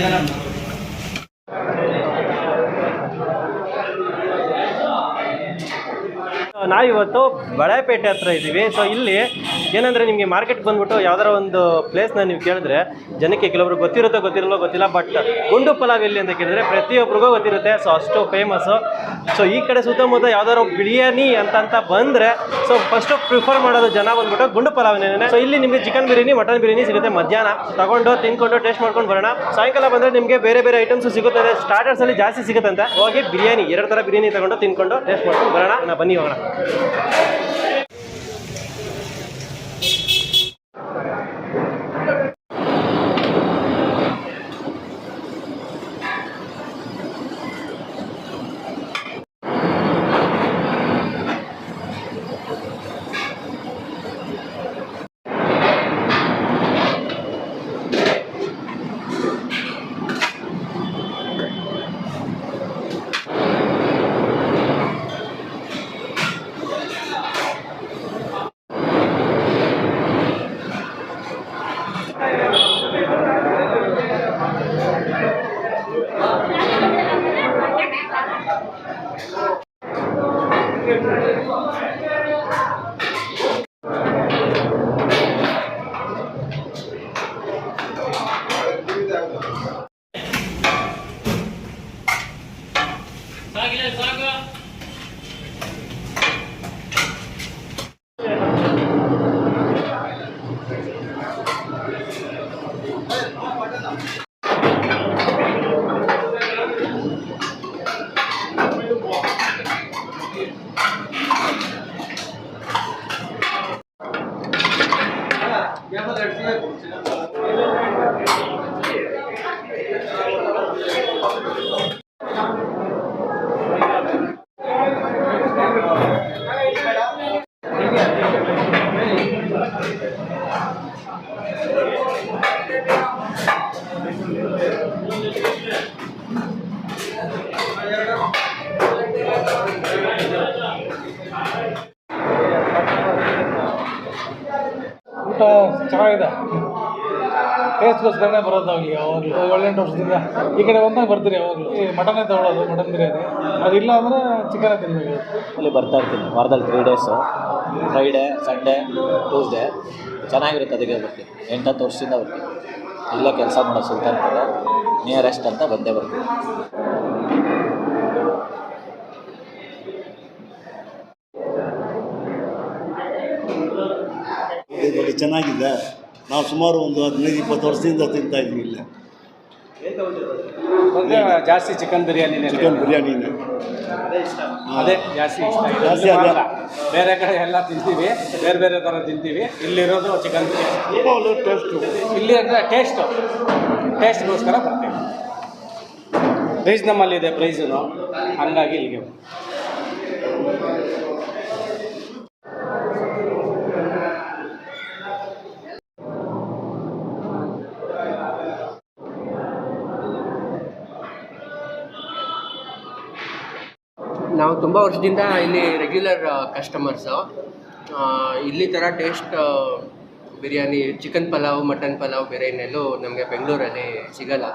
Gracias. ನಾವಿವತ್ತು ಬಳೆಪೇಟೆ ಹತ್ರ ಇದ್ದೀವಿ. ಸೊ ಇಲ್ಲಿ ಏನಂದರೆ ನಿಮಗೆ ಮಾರ್ಕೆಟ್ ಬಂದ್ಬಿಟ್ಟು ಯಾವ್ದಾರ ಒಂದು ಪ್ಲೇಸ್ನ ನೀವು ಕೇಳಿದ್ರೆ ಜನಕ್ಕೆ ಕೆಲವರು ಗೊತ್ತಿರುತ್ತೋ ಗೊತ್ತಿರಲ್ಲೋ ಗೊತ್ತಿಲ್ಲ ಬಟ್ ಗುಂಡು ಪಲಾವ್ ಎಲ್ಲಿ ಅಂತ ಕೇಳಿದ್ರೆ ಪ್ರತಿಯೊಬ್ಬರಿಗೂ ಗೊತ್ತಿರುತ್ತೆ. ಸೊ ಅಷ್ಟು ಫೇಮಸ್ಸು ಸೊ ಈ ಕಡೆ ಸುತ್ತಮುತ್ತ ಯಾವ್ದಾದ್ರು ಬಿರಿಯಾನಿ ಅಂತ ಬಂದರೆ ಸೊ ಫಸ್ಟು ಪ್ರಿಫರ್ ಮಾಡೋದು ಜನ ಬಂದ್ಬಿಟ್ಟು ಗುಂಡು ಪಲಾವ್ನೇ ಸೊ ಇಲ್ಲಿ ನಿಮಗೆ ಚಿಕನ್ ಬಿರಿಯಾನಿ ಮಟನ್ ಬಿರಿಯಾನಿ ಸಿಗುತ್ತೆ ಮಧ್ಯಾಹ್ನ. ತಗೊಂಡು ತಿನ್ಕೊಂಡು ಟೇಸ್ಟ್ ಮಾಡ್ಕೊಂಡು ಬರೋಣ. ಸಾಯಂಕಾಲ ಬಂದರೆ ನಿಮಗೆ ಬೇರೆ ಬೇರೆ ಐಟಮ್ಸು ಸಿಗುತ್ತದೆ ಸ್ಟಾರ್ಟರ್ಸಲ್ಲಿ ಜಾಸ್ತಿ ಸಿಗುತ್ತಂತೆ. ಹೋಗಿ ಬಿರಿಯಾನಿ, ಎರಡು ಥರ ಬಿರಿಯಾನಿ ತಗೊಂಡು ತಿನ್ಕೊಂಡು ಟೇಸ್ಟ್ ಮಾಡ್ಕೊಂಡು ಬರೋಣ. ನಾ ಬನ್ನಿ ಹೋಗೋಣ. Thank you. सागले सागा ಟೇಸ್ಟ್ಗೋಸ್ಕರನೇ ಬರೋದು ನಾವು ಇಲ್ಲಿ ಯಾವಾಗಲೂ ಏಳೆಂಟು ವರ್ಷದಿಂದ ಈ ಕಡೆ ಬಂದಾಗ ಬರ್ತೀರಿ ಯಾವಾಗಲೂ. ಈ ಮಟನೇ ತಗೊಳ್ಳೋದು ಮಟನ್ ಬಿರಿಯಾನಿ. ಅದಿಲ್ಲ ಅಂದರೆ ಚಿಕನೇ ತಿನ್ನಬೇಕು ಅಲ್ಲಿ ಬರ್ತಾ ಇರ್ತೀನಿ ವಾರದಲ್ಲಿ three days Friday Sunday Tuesday ಚೆನ್ನಾಗಿರುತ್ತೆ ಅದಕ್ಕೆ ಬರ್ತೀನಿ. ಎಂಟತ್ತು ವರ್ಷದಿಂದ ಬರ್ತೀನಿ. ಇಲ್ಲ ಕೆಲಸ ಮಾಡೋ ಸುಲ್ತಾನ್ಪುರ ನಿಯರೆಸ್ಟ್ ಅಂತ ಬಂದೇ ಬರ್ತೀನಿ. ಇದು ಚೆನ್ನಾಗಿದೆ. ನಾವು ಸುಮಾರು ಒಂದು ಹದಿನೈದು ಇಪ್ಪತ್ತು ವರ್ಷದಿಂದ ತಿಂತಾ ಇದ್ವಿ ಇಲ್ಲೇ. ಜಾಸ್ತಿ ಚಿಕನ್ ಬಿರಿಯಾನಿನೇ ಚಿಕನ್ ಬಿರಿಯಾನಿನೇ ಅದೇ ಜಾಸ್ತಿ ಇಷ್ಟ ಜಾಸ್ತಿ. ಬೇರೆ ಕಡೆ ಎಲ್ಲ ತಿಂತೀವಿ ಬೇರೆ ಬೇರೆ ಥರ ತಿಂತೀವಿ. ಇಲ್ಲಿರೋದು ಚಿಕನ್ ಬಿರಿಯಾನಿ. ಟೇಸ್ಟು ಇಲ್ಲಿ ಅಂದರೆ ಟೇಸ್ಟು ಟೇಸ್ಟ್ಗೋಸ್ಕರ ಬರ್ತೀವಿ. ರೀಸ್ನಬಲ್ ಇದೆ ಪ್ರೈಸು ಹಂಗಾಗಿ ಇಲ್ಲಿಗೆ. ನಾವು ತುಂಬ ವರ್ಷದಿಂದ ಇಲ್ಲಿ ರೆಗ್ಯುಲರ್ ಕಸ್ಟಮರ್ಸು ಇಲ್ಲಿ ಥರ taste biryani chicken pulao mutton pulao ಬಿರಿಯಾನಿಯಲ್ಲೂ ನಮಗೆ ಬೆಂಗಳೂರಲ್ಲಿ ಸಿಗಲ್ಲ.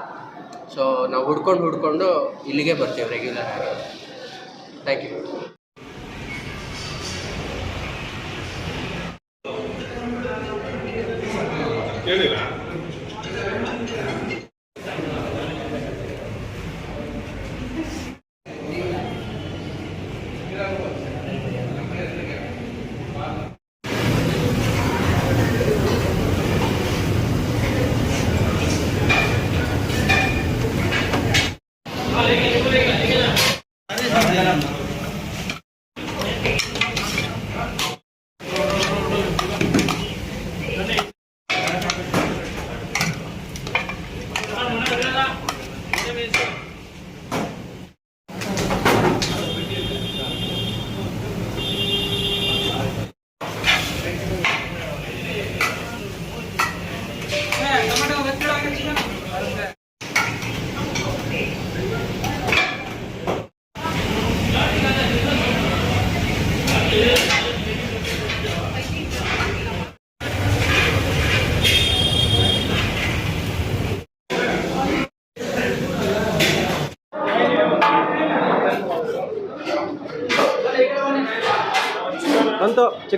ಸೊ ನಾವು ಹುಡ್ಕೊಂಡು ಹುಡ್ಕೊಂಡು ಇಲ್ಲಿಗೆ ಬರ್ತೀವಿ ರೆಗ್ಯುಲರ್ ಆಗಿ. Thank you minutes.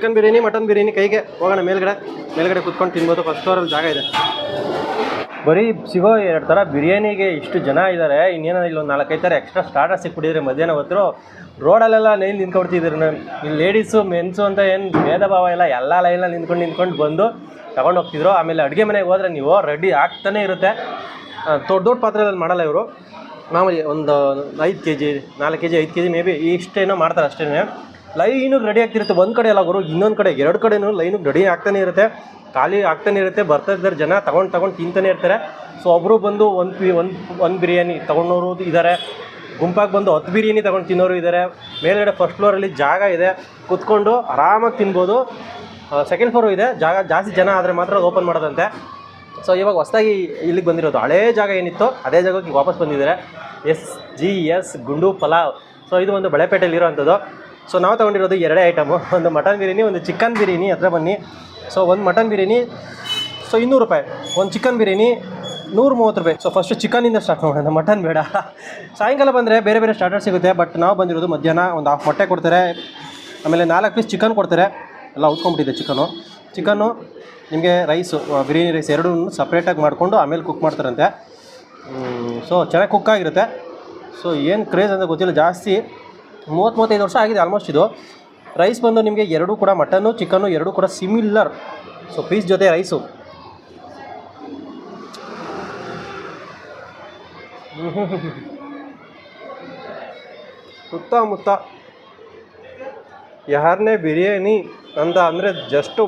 Chicken biryani, mutton biryani, ಕೈಗೆ ಹೋಗೋಣ ಮೇಲ್ಗಡೆ. ಮೇಲ್ಗಡೆ ಕುತ್ಕೊಂಡು ತಿನ್ಬೋದು. ಫಸ್ಟ್ ಫ್ಲೋರಲ್ಲಿ ಜಾಗ ಇದೆ. ಬರೀ ಸಿಗೋ ಎರಡು ಥರ ಬಿರಿಯಾನಿಗೆ ಇಷ್ಟು ಜನ ಇದ್ದಾರೆ. ಇನ್ನೇನೋ ಇಲ್ಲಿ ಒಂದು ನಾಲ್ಕೈದು ಥರ ಎಕ್ಸ್ಟ್ರಾ ಸ್ಟಾರ್ಟರ್ ಸಿಕ್ಬಿಟ್ಟಿದ್ರೆ ಮಧ್ಯಾಹ್ನ ಹೊತ್ತು. ರೋಡಲ್ಲೆಲ್ಲ ಲೈನ್ ನಿಂತ್ಕೊಡ್ತಿದ್ರು. ಇಲ್ಲಿ ಲೇಡೀಸು ಮೆನ್ಸು ಅಂತ ಏನು ಭೇದ ಭಾವ ಇಲ್ಲ. ಎಲ್ಲ ಲೈನಲ್ಲಿ ನಿಂತ್ಕೊಂಡು ನಿಂತ್ಕೊಂಡು ಬಂದು ತಗೊಂಡು ಹೋಗ್ತಿದ್ರು. ಆಮೇಲೆ ಅಡುಗೆ ಮನೆಗೆ ಹೋದ್ರೆ ನೀವು ರೆಡಿ ಆಗ್ತಾನೆ ಇರುತ್ತೆ. ದೊಡ್ಡ ದೊಡ್ಡ ಪಾತ್ರೆಗಳಲ್ಲಿ ಮಾಡಲ್ಲ ಇವರು. ಮಾಮೂಲಿ ಒಂದು ಐದು ಕೆ ಜಿ ನಾಲ್ಕು ಕೆ ಜಿ ಐದು ಕೆ ಜಿ ಮೇ ಬಿ ಇಷ್ಟೇನೋ ಮಾಡ್ತಾರೆ ಅಷ್ಟೇ ಲೈನಿಗೆ ರೆಡಿ ಆಗ್ತಿರುತ್ತೆ. ಒಂದು ಕಡೆ ಎಲ್ಲ ಗುರು, ಇನ್ನೊಂದು ಕಡೆ, ಎರಡು ಕಡೆನೂ ಲೈನಿಗೆ ರೆಡಿ ಆಗ್ತಾನೆ ಇರುತ್ತೆ. ಖಾಲಿ ಆಗ್ತಾನೆ ಇರುತ್ತೆ. ಬರ್ತಾ ಇದ್ದಾರೆ ಜನ, ತಗೊಂಡು ತಗೊಂಡು ತಿಂತಾನೆ ಇರ್ತಾರೆ. ಸೊ ಒಬ್ಬರು ಬಂದು ಒಂದು ಒಂದು ಒಂದು ಬಿರಿಯಾನಿ ತೊಗೊಂಡವರು ಇದ್ದಾರೆ ಗುಂಪಾಗಿ ಬಂದು ಹತ್ತು ಬಿರಿಯಾನಿ ತೊಗೊಂಡು ತಿನ್ನೋರು ಇದ್ದಾರೆ ಮೇಲ್ಗಡೆ ಫಸ್ಟ್ ಫ್ಲೋರಲ್ಲಿ ಜಾಗ ಇದೆ. ಕುತ್ಕೊಂಡು ಆರಾಮಾಗಿ ತಿನ್ಬೋದು. ಸೆಕೆಂಡ್ ಫ್ಲೋರು ಇದೆ. ಜಾಗ ಜಾಸ್ತಿ ಜನ ಆದರೆ ಮಾತ್ರ ಓಪನ್ ಮಾಡೋದಂತೆ. ಸೊ ಇವಾಗ ಹೊಸದಾಗಿ ಇಲ್ಲಿಗೆ ಬಂದಿರೋದು. ಹಳೇ ಜಾಗ ಏನಿತ್ತು, ಅದೇ ಜಾಗಕ್ಕೆ ವಾಪಸ್ ಬಂದಿದ್ದಾರೆ. ಎಸ್ ಜಿ ಎಸ್ ಗುಂಡು ಪಲಾವ್. ಸೊ ಇದು ಒಂದು ಬಳೆಪೇಟೆಯಲ್ಲಿ ಇರೋವಂಥದ್ದು ಸೊ ನಾವು ತೊಗೊಂಡಿರೋದು ಎರಡೇ ಐಟಮು ಒಂದು ಮಟನ್ ಬಿರಿಯಾನಿ ಒಂದು ಚಿಕನ್ ಬಿರಿಯಾನಿ ಹತ್ರ ಬನ್ನಿ. ಸೊ ಒಂದು ಮಟನ್ ಬಿರಿಯಾನಿ ಸೊ ಇನ್ನೂರು ರೂಪಾಯಿ. ಒಂದು ಚಿಕನ್ ಬಿರಿಯಾನಿ ನೂರು ಮೂವತ್ತು ರೂಪಾಯಿ ಸೊ ಫಸ್ಟು ಚಿಕನಿಂದ ಸ್ಟಾರ್ಟ್ ಮಾಡೋಣ. ಮಟನ್ ಬೇಡ. ಸಾಯಂಕಾಲ ಬಂದರೆ ಬೇರೆ ಬೇರೆ ಸ್ಟಾರ್ಟರ್ ಸಿಗುತ್ತೆ ಬಟ್ ನಾವು ಬಂದಿರೋದು ಮಧ್ಯಾಹ್ನ ಒಂದು ಹಾಫ್ ಮೊಟ್ಟೆ ಕೊಡ್ತಾರೆ. ಆಮೇಲೆ ನಾಲ್ಕು ಪೀಸ್ ಚಿಕನ್ ಕೊಡ್ತಾರೆ. ಎಲ್ಲ ಉತ್ಕೊಂಡ್ಬಿಟ್ಟಿದೆ ಚಿಕನು ಚಿಕನ್ನು ನಿಮಗೆ ರೈಸು ಬಿರಿಯಾನಿ ರೈಸ್ ಎರಡೂ ಸಪ್ರೇಟಾಗಿ ಮಾಡಿಕೊಂಡು ಆಮೇಲೆ ಕುಕ್ ಮಾಡ್ತಾರಂತೆ. ಸೊ ಚೆನ್ನಾಗಿ ಕುಕ್ ಆಗಿರುತ್ತೆ. ಸೊ ಏನು ಕ್ರೇಜ್ ಅಂತ ಗೊತ್ತಿಲ್ಲ. ಜಾಸ್ತಿ ಮೂವತ್ತು ಮೂವತ್ತೈದು ವರ್ಷ ಆಗಿದೆ ಆಲ್ಮೋಸ್ಟ್ ಇದು. ರೈಸ್ ಬಂದು ನಿಮಗೆ ಎರಡೂ ಕೂಡ ಮಟನ್ನು ಚಿಕನ್ನು ಎರಡೂ ಕೂಡ ಸಿಮಿಲರ್ ಸೊ ಪೀಸ್ ಜೊತೆ ರೈಸು ಸುತ್ತಮುತ್ತ ಯಾರನ್ನೇ ಬಿರಿಯಾನಿ ಅಂತ ಅಂದರೆ ಜಸ್ಟು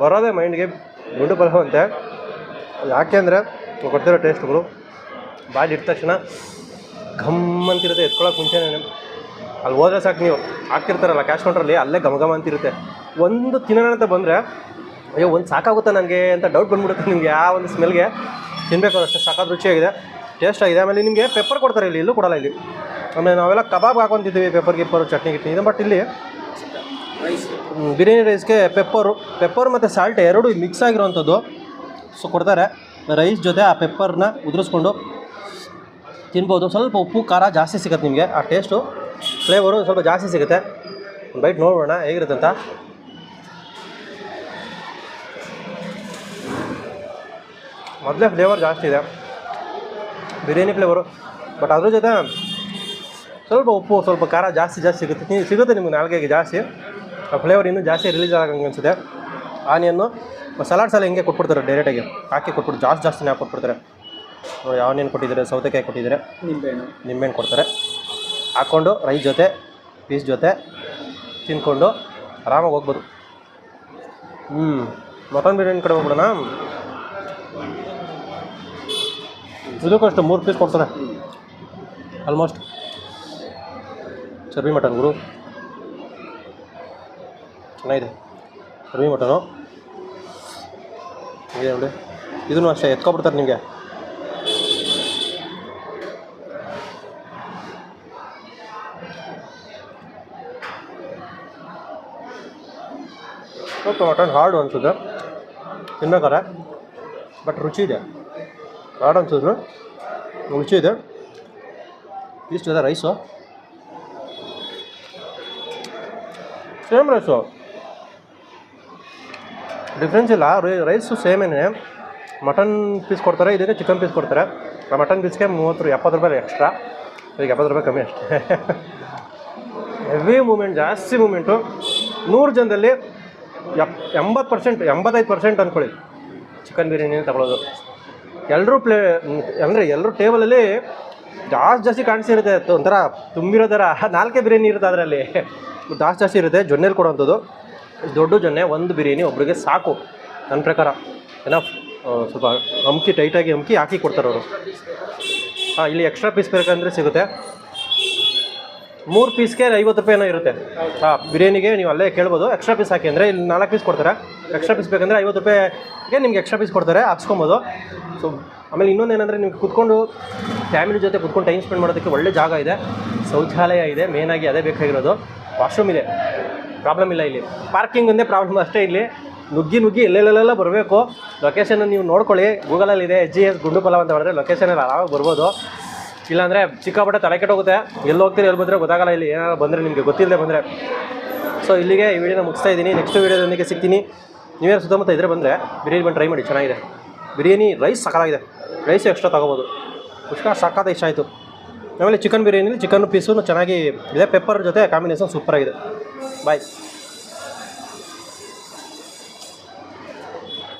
ಬರೋದೇ ಮೈಂಡ್ಗೆ ಬರೋವಂತೆ. ಯಾಕೆ ಯಾಕೆಂದರೆ ಕೊಡ್ತಿರೋ ಟೇಸ್ಟ್ಗಳು ಬಾಯಿ ಇಟ್ಟ ತಕ್ಷಣ ಘಮ್ ಅಂತಿರುತ್ತೆ ಎತ್ಕೊಳ್ಳೋಕೆ ಮುಂಚೆನೇ. ಅಲ್ಲಿ ಹೋದ್ರೆ ಸಾಕು ನೀವು. ಹಾಕ್ತಿರ್ತಾರಲ್ಲ ಕ್ಯಾಶ್ ಕೌಂಟ್ರಲ್ಲಿ ಅಲ್ಲೇ ಗಮಗಮ ಅಂತಿರುತ್ತೆ. ಒಂದು ತಿನ್ನೋಣ ಅಂತ ಬಂದರೆ, ಅಯ್ಯೋ, ಒಂದು ಸಾಕಾಗುತ್ತಾ ನನಗೆ ಅಂತ ಡೌಟ್ ಬಂದ್ಬಿಡುತ್ತೆ ನಿಮಗೆ, ಆ ಒಂದು ಸ್ಮೆಲ್ಗೆ ತಿನ್ನಬೇಕು ಅಷ್ಟೇ ಸಾಕಾದ ರುಚಿಯಾಗಿದೆ. ಟೇಸ್ಟ್ ಆಗಿದೆ. ಆಮೇಲೆ ನಿಮಗೆ ಪೆಪ್ಪರ್ ಕೊಡ್ತಾರೆ ಇಲ್ಲಿ, ಇಲ್ಲೂ ಕೊಡಲ್ಲ ಇಲ್ಲಿ. ಆಮೇಲೆ ನಾವೆಲ್ಲ ಕಬಾಬ್ ಹಾಕೊತಿದ್ದೀವಿ ಪೆಪ್ಪರ್ ಗಿಪ್ಪರು, ಚಟ್ನಿ, ಗಿಟ್ನಿ. ಇದೆ ಬಟ್ ಇಲ್ಲಿ ಬಿರಿಯಾನಿ ರೈಸ್ಗೆ ಪೆಪ್ಪರು ಪೆಪ್ಪರ್ ಮತ್ತು ಸಾಲ್ಟ್ ಎರಡು ಮಿಕ್ಸ್ ಆಗಿರೋವಂಥದ್ದು. ಸೊ ಕೊಡ್ತಾರೆ. ರೈಸ್ ಜೊತೆ ಆ ಪೆಪ್ಪರ್ನ ಉದುರಿಸ್ಕೊಂಡು ತಿನ್ಬೋದು. ಸ್ವಲ್ಪ ಉಪ್ಪು, ಖಾರ ಜಾಸ್ತಿ ಸಿಗುತ್ತೆ ನಿಮಗೆ, ಆ ಟೇಸ್ಟು ಫ್ಲೇವರು ಸ್ವಲ್ಪ ಜಾಸ್ತಿ ಸಿಗುತ್ತೆ. ಒಂದು ಬೈಟ್ ನೋಡೋಣ ಹೇಗಿರುತ್ತೆ ಅಂತ. ಮೊದಲೇ ಫ್ಲೇವರ್ ಜಾಸ್ತಿ ಇದೆ. ಬಿರಿಯಾನಿ ಫ್ಲೇವರು ಬಟ್ ಅದ್ರ ಜೊತೆ ಸ್ವಲ್ಪ ಉಪ್ಪು ಸ್ವಲ್ಪ ಖಾರ ಜಾಸ್ತಿ ಜಾಸ್ತಿ ಸಿಗುತ್ತೆ. ನೀವು ಸಿಗುತ್ತೆ ನಿಮ್ಗೆ ನಾಲ್ಗೆಗೆ ಜಾಸ್ತಿ. ಆ ಫ್ಲೇವರ್ ಇನ್ನೂ ಜಾಸ್ತಿ ರಿಲೀಸ್ ಆಗಂಗೆ ಅನಿಸುತ್ತೆ. ಆನಿಯನ್ನು ಸಲಾಡ್ಸ್ ಸಾಲ ಹಿಂಗೆ ಕೊಟ್ಬಿಡ್ತಾರೆ ಡೈರೆಕ್ಟಾಗಿ ಹಾಕಿ ಕೊಟ್ಬಿಟ್ಟು ಜಾಸ್ತಿ ಜಾಸ್ತಿನೇ ಹಾಕಿ ಕೊಟ್ಬಿಡ್ತಾರೆ. ನೋಡಿ ಆನಿಯನ್ ಕೊಟ್ಟಿದ್ದಾರೆ ಸೌತೆಕಾಯಿ ಕೊಟ್ಟಿದ್ದಾರೆ. ನಿಂಬೆಹಣ್ಣು ನಿಂಬೆಹಣ್ಣು ಕೊಡ್ತಾರೆ. ಹಾಕ್ಕೊಂಡು ರೈಸ್ ಜೊತೆ, ಪೀಸ್ ಜೊತೆ ತಿನ್ಕೊಂಡು ಆರಾಮಾಗಿ ಹೋಗ್ಬೋದು. ಹ್ಞೂ ಮಟನ್ ಬಿರಿಯಾನಿ ಕಡೆ ಹೋಗ್ಬಿಡೋಣ? ಇದಕ್ಕಷ್ಟು ಮೂರು ಪೀಸ್ ಕೊಡ್ತಾರೆ. ಆಲ್ಮೋಸ್ಟ್ ಚರ್ಬಿ ಮಟನ್ ಗುರು. ಚೆನ್ನಾಗಿದೆ. ಚರ್ಬಿ ಮಟನು. ಇದೆ ನೋಡಿ. ಇದನ್ನು ಅಷ್ಟೇ ಎತ್ಕೊಬಿಡ್ತಾರೆ ನಿಮಗೆ. ಸ್ವಲ್ಪ ಮಟನ್ ಹಾರ್ಡ್ ಅನ್ಸುತ್ತೆ. ತಿನ್ಬೇಕಾರೆ ಬಟ್ ರುಚಿ ಇದೆ. ಹಾರ್ಡ್ ಅನ್ಸಿದ್ರು. ರುಚಿ ಇದೆ. ಇಷ್ಟು ಇದೆ ರೈಸು ಸೇಮ್ ರೈಸು ಡಿಫ್ರೆನ್ಸ್ ಇಲ್ಲ. ರೈಸು ಸೇಮೇನೆ ಮಟನ್ ಪೀಸ್ ಕೊಡ್ತಾರೆ ಇದಕ್ಕೆ ಚಿಕನ್ ಪೀಸ್ ಕೊಡ್ತಾರೆ. ಆ ಮಟನ್ ಪೀಸ್ಗೆ ಮೂವತ್ತು ಎಪ್ಪತ್ತು ರೂಪಾಯಿ ಎಕ್ಸ್ಟ್ರಾ ಈಗ ಎಪ್ಪತ್ತು ರೂಪಾಯಿ ಕಮ್ಮಿ ಅಷ್ಟೇ. ಹೆವಿ ಮೂಮೆಂಟ್ ಜಾಸ್ತಿ ಮೂಮೆಂಟು ನೂರು ಜನದಲ್ಲಿ ಎಪ್ ಎಂಬತ್ತು ಪರ್ಸೆಂಟ್, ಎಂಬತ್ತೈದು ಪರ್ಸೆಂಟ್ ಅಂದ್ಕೊಳ್ಳಿ. ಚಿಕನ್ ಬಿರಿಯಾನಿ ತಗೊಳ್ಳೋದು ಎಲ್ಲರೂ ಪ್ಲೇ, ಅಂದರೆ ಎಲ್ಲರೂ ಟೇಬಲಲ್ಲಿ ಜಾಸ್ತಿ ಜಾಸ್ತಿ ಕಾಣಿಸಿರುತ್ತೆ ಒಂಥರ ತುಂಬಿರೋ ಥರ. ನಾಲ್ಕೇ ಬಿರಿಯಾನಿ ಇರುತ್ತೆ ಅದರಲ್ಲಿ. ಜಾಸ್ತಿ ಜಾಸ್ತಿ ಇರುತ್ತೆ. ಜೊನ್ನೆಲಿ ಕೊಡೋವಂಥದ್ದು ದೊಡ್ಡ ಜೊನ್ನೆ, ಒಂದು ಬಿರಿಯಾನಿ. ಒಬ್ಬರಿಗೆ ಸಾಕು. ನನ್ನ ಪ್ರಕಾರ. ಏನೋ ಸ್ವಲ್ಪ ಅಮ್ಕಿ ಟೈಟಾಗಿ ಅಮ್ಕಿ ಹಾಕಿ ಕೊಡ್ತಾರೆ ಅವರು ಹಾಂ, ಇಲ್ಲಿ ಎಕ್ಸ್ಟ್ರಾ ಪೀಸ್ ಬೇಕಂದರೆ ಸಿಗುತ್ತೆ. ಮೂರು ಪೀಸ್ಗೆ ಐವತ್ತು ರೂಪಾಯಿ ಏನೋ ಇರುತ್ತೆ. ಹಾಂ ಬಿರಿಯಾನಿಗೆ ನೀವು ಅಲ್ಲೇ ಕೇಳ್ಬೋದು. ಎಕ್ಸ್ಟ್ರಾ ಪೀಸ್ ಹಾಕಿ ಅಂದರೆ ಇಲ್ಲಿ ನಾಲ್ಕು ಪೀಸ್ ಕೊಡ್ತಾರೆ? ಎಕ್ಸ್ಟ್ರಾ ಪೀಸ್ ಬೇಕಂದರೆ ಐವತ್ತು ರೂಪಾಯಿಗೆ ನಿಮ್ಗೆ ಎಕ್ಸ್ಟ್ರಾ ಪೀಸ್ ಕೊಡ್ತಾರೆ, ಹಾಕ್ಸ್ಕೊಬೋದು. ಸೊ ಆಮೇಲೆ ಇನ್ನೊಂದು ಏನಂದರೆ ನೀವು ಕುತ್ಕೊಂಡು ಫ್ಯಾಮಿಲಿ ಜೊತೆ ಕುತ್ಕೊಂಡು ಟೈಮ್ ಸ್ಪೆಂಡ್ ಮಾಡೋದಕ್ಕೆ ಒಳ್ಳೆ ಜಾಗ ಇದೆ. ಶೌಚಾಲಯ ಇದೆ ಮೇನಾಗಿ ಅದೇ ಬೇಕಾಗಿರೋದು. ವಾಶ್ರೂಮ್ ಇದೆ. ಪ್ರಾಬ್ಲಮ್ ಇಲ್ಲ ಇಲ್ಲಿ. ಪಾರ್ಕಿಂಗ್ ಒಂದೇ ಪ್ರಾಬ್ಲಮ್ ಅಷ್ಟೇ ಇಲ್ಲಿ. ನುಗ್ಗಿ ನುಗ್ಗಿ ಎಲ್ಲೆಲ್ಲೆಲ್ಲ ಬರಬೇಕು. ಲೊಕೇಶನ್ ನೀವು ನೋಡ್ಕೊಳ್ಳಿ. ಗೂಗಲಲ್ಲಿ ಇದೆ ಎಚ್ ಜಿ ಎಸ್ ಗುಂಡು ಪಲಾವ್ ಅಂತ ಮಾಡಿದ್ರೆ ಲೊಕೇಶನಲ್ಲಿ ಆರಾಮಾಗಿ ಬರ್ಬೋದು. ಇಲ್ಲಾಂದರೆ ಸಿಕ್ಕಾಪಟ್ಟೆ ತಲೆ ಕೆಟ್ಟೋಗುತ್ತೆ. ಎಲ್ಲಿ ಹೋಗ್ತೀರಿ, ಎಲ್ಲಿ ಬಂದರೆ ಗೊತ್ತಾಗಲ್ಲ ಇಲ್ಲಿ. ಏನಾದ್ರು ಬಂದರೆ ನಿಮಗೆ ಗೊತ್ತಿಲ್ಲದೆ ಬಂದರೆ. ಸೊ ಇಲ್ಲಿಗೆ ಈ ವಿಡಿಯೋನ ಮುಗಿಸ್ತಾ ಇದ್ದೀನಿ. ನೆಕ್ಸ್ಟ್ ವೀಡಿಯೋದೊಂದಿಗೆ ಸಿಗ್ತೀನಿ. ನೀವೇ ಸುತ್ತಮುತ್ತ ಇದ್ರೆ ಬಂದರೆ ಬಿರಿಯಾನಿ ಬಂದು ಟ್ರೈ ಮಾಡಿ, ಚೆನ್ನಾಗಿದೆ. ಬಿರಿಯಾನಿ ರೈಸ್ ಸಕ್ಕತ್ತಾಗಿದೆ ರೈಸ್ ಎಕ್ಸ್ಟ್ರಾ ತೊಗೋಬೋದು. ಪುಷ್ಕ ಸಕ್ಕತ್ತ ಇಷ್ಟ ಆಯಿತು. ಆಮೇಲೆ ಚಿಕನ್ ಬಿರಿಯಾನಿಲಿ ಚಿಕನ್ ಪೀಸು ಚೆನ್ನಾಗಿ ಇದೆ. ಪೆಪ್ಪರ್ ಜೊತೆ ಕಾಂಬಿನೇಷನ್ ಸೂಪರಾಗಿದೆ ಬಾಯ್